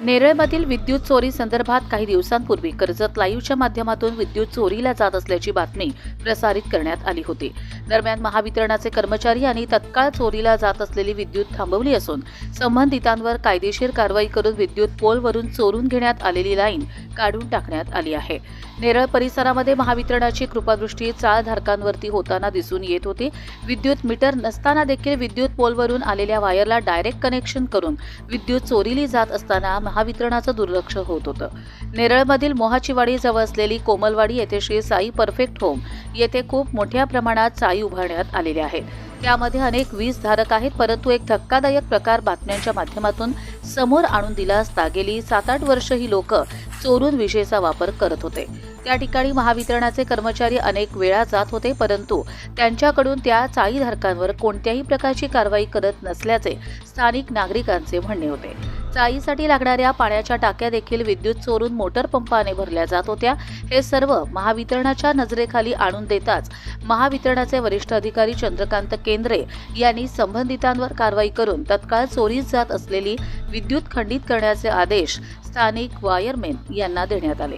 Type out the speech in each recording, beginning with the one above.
नेरळमधील विद्युत चोरी संदर्भात काही दिवसांपूर्वी कर्जत लाईव्हच्या माध्यमातून विद्युत चोरीला जात असल्याची बातमी प्रसारित करण्यात आली होती. दरम्यान महावितरणाचे कर्मचारी आणि तत्काळ चोरीला जात असलेली विद्युत थांबवली असून संबंधितांवर कायदेशीर कारवाई करून विद्युत पोलवरून चोरून घेण्यात आलेली लाईन काढून टाकण्यात आली आहे. नेरळ परिसरामध्ये महावितरणाची कृपादृष्टी चाळधारकांवरती होताना दिसून येत होती. विद्युत मीटर नसताना देखील विद्युत पोलवरून आलेल्या वायरला डायरेक्ट कनेक्शन करून विद्युत चोरीली जात असताना महावितरणाचं दुर्लक्ष होत होतं. नेरळमधील मोहाचीवाडी जवळ असलेली कोमलवाडी येथे श्री साई परफेक्ट होम येथे खूप मोठ्या प्रमाणात चाळी उभारण्यात आलेल्या आहेत त्यामध्ये अनेक वीज धारक आहेत परंतु एक धक्कादायक प्रकार बातम्यांच्या माध्यमातून समोर आणून दिला असता गेली सात आठ वर्ष ही लोक चोरून विजेचा वापर करत होते. त्या ठिकाणी महावितरणाचे कर्मचारी अनेक वेळा जात होते परंतु त्यांच्याकडून त्या चाळीधारकांवर कोणत्याही प्रकारची कारवाई करत नसल्याचे स्थानिक नागरिकांचे म्हणणे होते. चाईसाठी लागणाऱ्या पाण्याच्या टाक्या देखील विद्युत चोरून मोटर पंपाने भरल्या जात होत्या. हे सर्व महावितरणाच्या नजरेखाली आणून देताच महावितरणाचे वरिष्ठ अधिकारी चंद्रकांत केंद्रे यांनी संबंधितांवर कारवाई करून तत्काळ चोरीस जात असलेली विद्युत खंडित करण्याचे आदेश स्थानिक वायरमेन यांना देण्यात आले.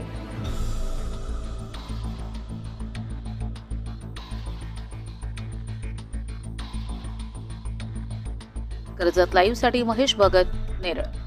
कर्जत लाईव्हसाठी महेश भगत नेरळ.